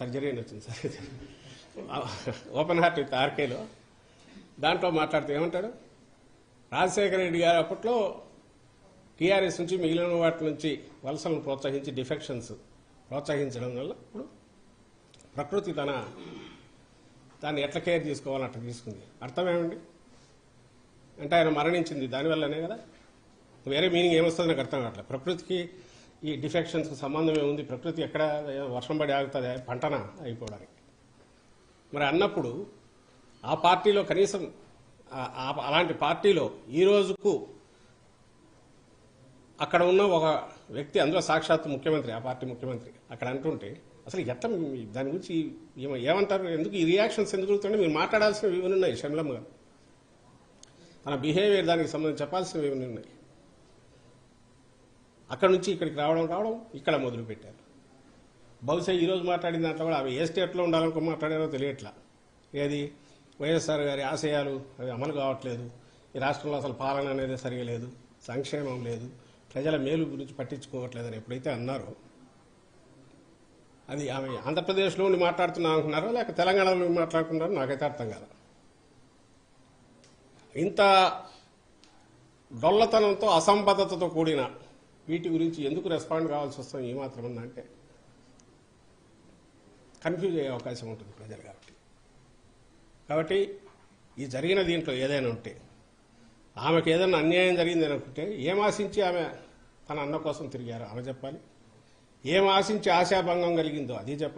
Surgery అని వచ్చింది sir. Open heart with ఆర్కేలో. దాంట్లో మాట్లాడితే ఏమంటాడు రాజశేఖర రెడ్డి గారు అప్పట్లో టీఆర్ఎస్ నుంచి మిగిలిన వాటి నుంచి వలసలను ప్రోత్సహించి డిఫెక్షన్స్ ప్రోత్సహించడం వల్ల ఇప్పుడు ప్రకృతి తన దాన్ని ఎట్లా కేర్ తీసుకోవాలని అట్లా తీసుకుంది. అర్థమేమండి అంటే ఆయన మరణించింది దానివల్లనే కదా? వేరే మీనింగ్ ఏమొస్తుంది నాకు అర్థం కావట్లేదు. ప్రకృతికి ఈ డిఫెక్షన్స్కి సంబంధం ఏముంది ప్రకృతి ఎక్కడ వర్షం పడి ఆగుతుంది. పంటన అయిపోవడానికి. మరి అన్నప్పుడు ఆ పార్టీలో కనీసం ఆ- అలాంటి పార్టీలో ఈ రోజుకు అక్కడ ఉన్న ఒక వ్యక్తి అందులో సాక్షాత్ ముఖ్యమంత్రి ఆ పార్టీ ముఖ్యమంత్రి అక్కడ అంటుంటే అసలు ఎట్లా దాని గురించి ఏమంటారు? ఎందుకు ఈ రియాక్షన్స్ ఎందుకు జరుగుతుంటే మీరు మాట్లాడాల్సినవి ఇవన్నీ ఉన్నాయి షమ్లమ్మ గారు. తన బిహేవియర్ దానికి సంబంధించి చెప్పాల్సినవి ఇవన్నీ ఉన్నాయి. అక్కడ నుంచి ఇక్కడికి రావడం రావడం ఇక్కడ మొదలు పెట్టారు బహుశా ఈరోజు మాట్లాడిన దాంట్లో కూడా అవి ఏ స్టేట్లో ఉండాలనుకో మాట్లాడారో తెలియట్లా. ఏది? వైఎస్ఆర్ గారి ఆశయాలు అవి అమలు కావట్లేదు. ఈ రాష్ట్రంలో అసలు పాలన అనేది సరిగా లేదు. సంక్షేమం లేదు. ప్రజల మేలు గురించి పట్టించుకోవట్లేదని ఎప్పుడైతే అన్నారో అది ఆమె ఆంధ్రప్రదేశ్లో ఉండి మాట్లాడుతున్నా అనుకున్నారో లేక తెలంగాణలో మాట్లాడుకున్నారో నాకైతే అర్థం కాదు. ఇంత డొల్లతనంతో అసంబద్ధతతో కూడిన వీటి గురించి ఎందుకు రెస్పాండ్ కావాల్సి వస్తాం ఏమాత్రం ఉందంటే కన్ఫ్యూజ్ అయ్యే అవకాశం ఉంటుంది ప్రజలు కాబట్టి. కాబట్టి ఈ జరిగిన దీంట్లో ఏదైనా ఉంటే ఆమెకు ఏదైనా అన్యాయం జరిగింది అనుకుంటే ఏం ఆశించి ఆమె తన అన్న కోసం తిరిగారో? ఆమె చెప్పాలి. ఏం ఆశించి ఆశాభంగం కలిగిందో అది చెప్పాలి.